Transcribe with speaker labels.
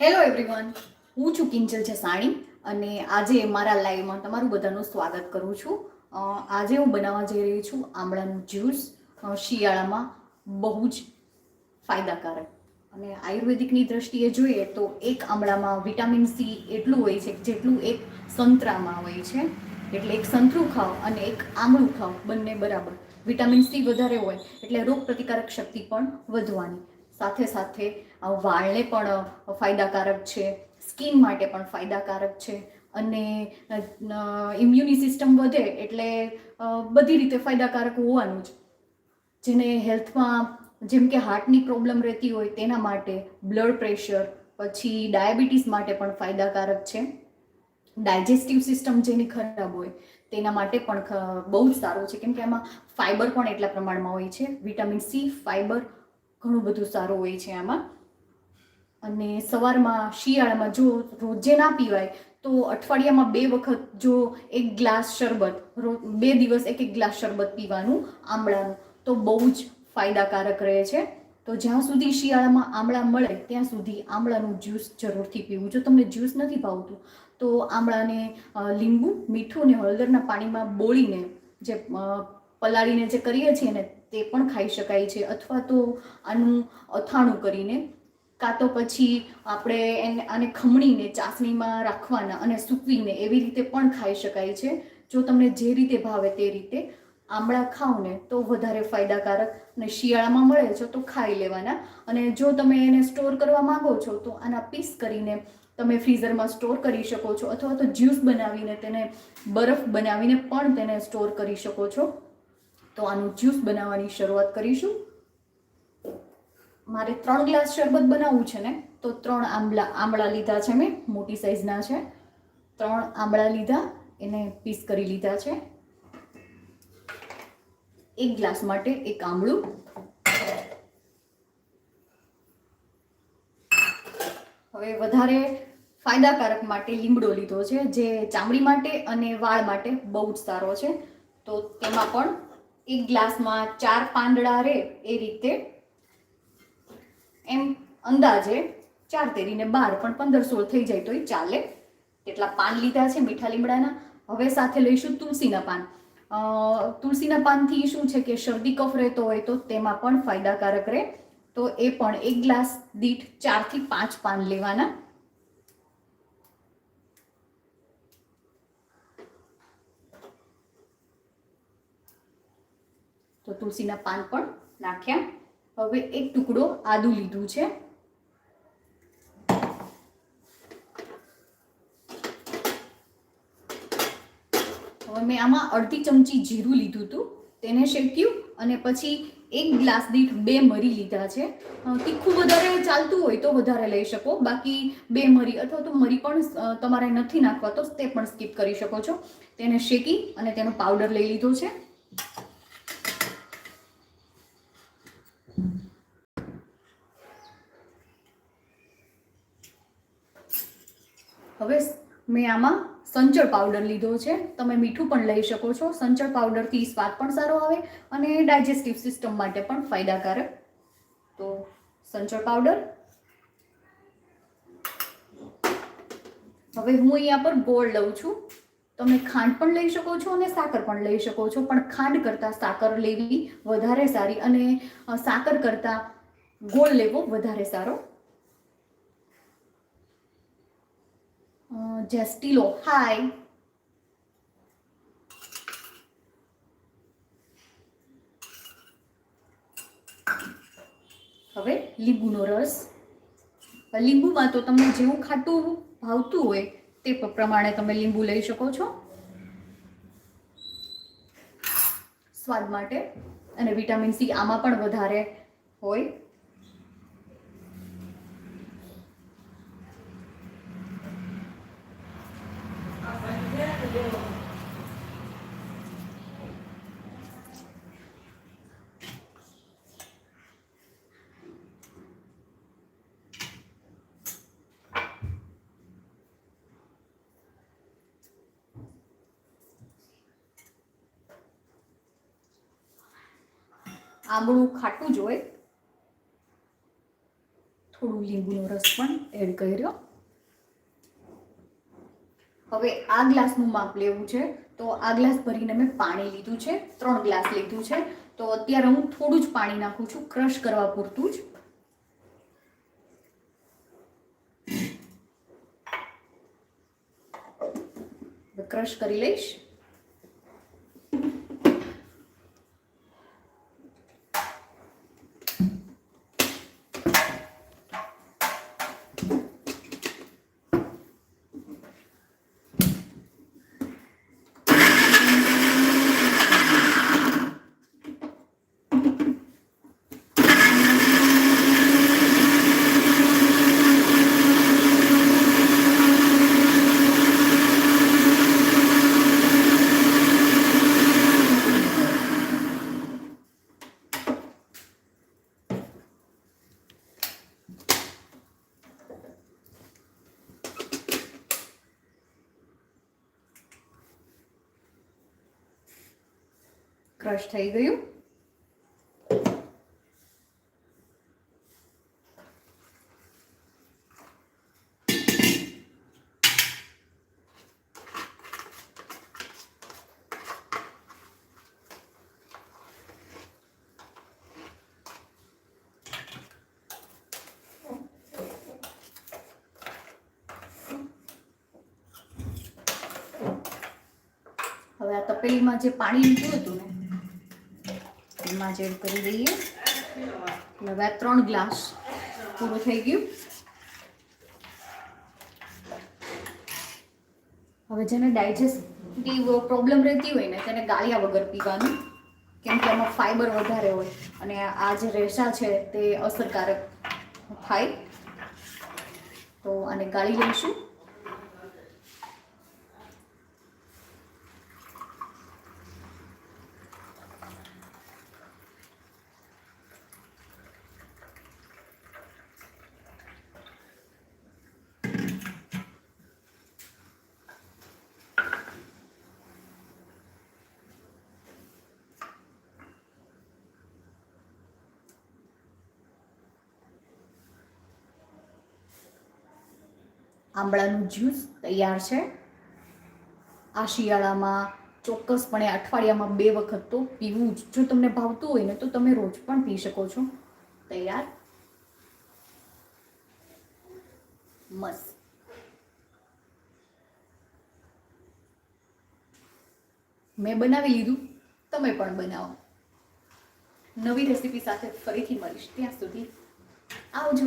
Speaker 1: Hello everyone હું છું કિંજલ જસાણી અને આજે મારા લાઈવમાં તમારું બધાનું સ્વાગત કરું છું. આજે હું બનાવવા જઈ રહી છું આમળાનું જ્યુસ શિયાળામાં બહુ જ ફાયદાકારક. અને આયુર્વેદિકની દ્રષ્ટિએ જોઈએ તો એક આમળામાં વિટામિન સી એટલું હોય છે જેટલું એક સંતરામાં હોય છે. એટલે એક સંતરું ખાઓ અને એક આમળું ખાઓ બંને બરાબર. વિટામિન સી વધારે હોય એટલે રોગ પ્રતિકારક શક્તિ પણ વધવાની. સાથે સાથે વાળને પણ ફાયદાકારક છે. સ્કિન માટે પણ ફાયદાકારક છે. અને ઇમ્યુની સિસ્ટમ વધે એટલે બધી રીતે ફાયદાકારક હોવાનું જ. જેને હેલ્થમાં, જેમ કે હાર્ટની પ્રોબ્લેમ રહેતી હોય તેના માટે બ્લડ પ્રેશર, પછી ડાયાબિટીસ માટે પણ ફાયદાકારક છે. ડાયજેસ્ટિવ સિસ્ટમ જેની ખરાબ હોય તેના માટે પણ બહુ જ સારું છે. કેમ કે એમાં ફાઇબર પણ એટલા પ્રમાણમાં હોય છે. વિટામિન સી, ફાઈબર ઘણું બધું સારું હોય છે આમાં. અને સવારમાં શિયાળામાં જો રોજે ના પીવાય, તો અઠવાડિયામાં બે વખત જો એક ગ્લાસ શરબત બે દિવસ એક એક ગ્લાસ શરબત પીવાનું આમળાનું, તો બહુ જ ફાયદાકારક રહે છે. તો જ્યાં સુધી શિયાળામાં આમળા મળે, ત્યાં સુધી આમળાનું જ્યુસ જરૂરથી પીવું. જો તમને જ્યુસ નથી ભાવતું, તો આમળાને લીંબુ, મીઠું ને હળદરના પાણીમાં બોળીને જે પલાળીને જે કરીએ છીએ ને તે પણ ખાઈ શકાય છે અથવા તો આનું અથાણું કરીને. કાં તો પછી આપણે એને, આને ખમણીને ચાસણીમાં રાખવાના અને સૂકવીને એવી રીતે પણ ખાઈ શકાય છે. જો તમને જે રીતે ભાવે તે રીતે આમળા ખાઓ ને તો વધારે ફાયદાકારક અને શિયાળામાં મળે છે તો ખાઈ લેવાના. અને જો તમે એને સ્ટોર કરવા માંગો છો તો આના પીસ કરીને તમે ફ્રીઝરમાં સ્ટોર કરી શકો છો અથવા તો જ્યુસ બનાવીને તેને બરફ બનાવીને પણ તેને સ્ટોર કરી શકો છો. તો આનું જ્યુસ બનાવવાની શરૂઆત કરીશું. મારે ત્રણ ગ્લાસ શરબત બનાવવું છે ને, તો ત્રણ આંબલા, આંબળા લીધા છે મેં, મોટી સાઈઝના છે. ત્રણ આંબળા લીધા, એને પીસ કરી લીધા છે. એક ગ્લાસ માટે એક આંબળું. હવે વધારે ફાયદાકારક માટે લીમડો લીધો છે, જે ચામડી માટે અને વાળ માટે બહુ જ સારો છે. તો તેમાં પણ એક ગ્લાસમાં ચાર પાંદડા રહે એ રીતે. એમ અંદાજે ચાર તેરીને બાર, પણ પંદર સોળ થઈ જાય તો એ ચાલે. તેટલા પાન લીધા છે મીઠા લીમડાના. હવે સાથે લઈશું તુલસીના પાન. તુલસીના પાનથી શું છે કે શરદી કફ રહેતો હોય તો તેમાં પણ ફાયદાકારક રહે. તો એ પણ એક ગ્લાસ દીઠ ચારથી પાંચ પાન લેવાના. તો તુલસીના પાન પણ નાખ્યા. હવે એક ટુકડો આદુ લીધું છે. હવે મેં આમાં અડધી ચમચી જીરું લીધું હતું, તેને શેક્યું અને પછી એક ગ્લાસ દીઠ બે મરી લીધા છે. તીખું વધારે ચાલતું હોય તો વધારે લઈ શકો. બાકી બે મરી અથવા તો મરી પણ તમારે નથી નાખવા તો તે પણ સ્કીપ કરી શકો છો. તેને શેકી અને તેનો પાવડર લઈ લીધો છે. હવે મેં આમાં સંચળ પાવડર લીધો છે. તમે મીઠું પણ લઈ શકો છો. સંચળ પાવડરથી સ્વાદ પણ સારો આવે અને ડાયજેસ્ટિવ સિસ્ટમ માટે પણ ફાયદાકારક. તો સંચળ પાવડર હવે હું અહીંયા પર ગોળ લઉં છું. તમે ખાંડ પણ લઈ શકો છો અને સાકર પણ લઈ શકો છો. પણ ખાંડ કરતાં સાકર લેવી વધારે સારી અને સાકર કરતાં ગોળ લેવો વધારે સારો જેસ્ટીલો હાય હવે લીંબુનો રસ. લીંબુમાં તો તમને જેવું ખાટું ભાવતું હોય તે પ્રમાણે તમે લીંબુ લઈ શકો છો. સ્વાદ માટે. અને વિટામિન સી આમાં પણ વધારે હોય. આંબળું ખાટું જ હોય. થોડું લીંબુનો રસ પણ એડ કર્યો. હવે આ ગ્લાસનું માપ લેવું છે. તો આ ગ્લાસ ભરીને મેં પાણી લીધું છે. ત્રણ ગ્લાસ લીધું છે. તો અત્યારે હું થોડું જ પાણી નાખું છું, ક્રશ કરવા પૂરતું જ. ક્રશ કરી લઈશ. ક્રશ થઈ ગયું. હવે આ તપેલીમાં જે પાણી નીકળ્યું હતું ને જ એડ કરી દઈએ. એટલે આ ત્રણ ગ્લાસ પૂરું થઈ ગયું. હવે જેને ડાયજેસ્ટિવ પ્રોબ્લેમ રહેતી હોય ને તેને ગાળ્યા વગર પીવાનું, કેમ કે એમાં ફાઈબર વધારે હોય અને આ જે રેસા છે તે અસરકારક થાય. તો આને ગાળી લઈશું. આંબળાનું જ્યુસ તૈયાર છે. આ શિયાળામાં ચોક્કસપણે અઠવાડિયામાં બે વખત તો પીવું જ. જો તમને ભાવતું હોય ને તો તમે રોજ પણ પી શકો છો. તૈયાર? મસ્ત. મેં બનાવી લીધું. તમે પણ બનાવો. નવી રેસીપી સાથે ફરીથી મળીશ. ત્યાં સુધી આવજો.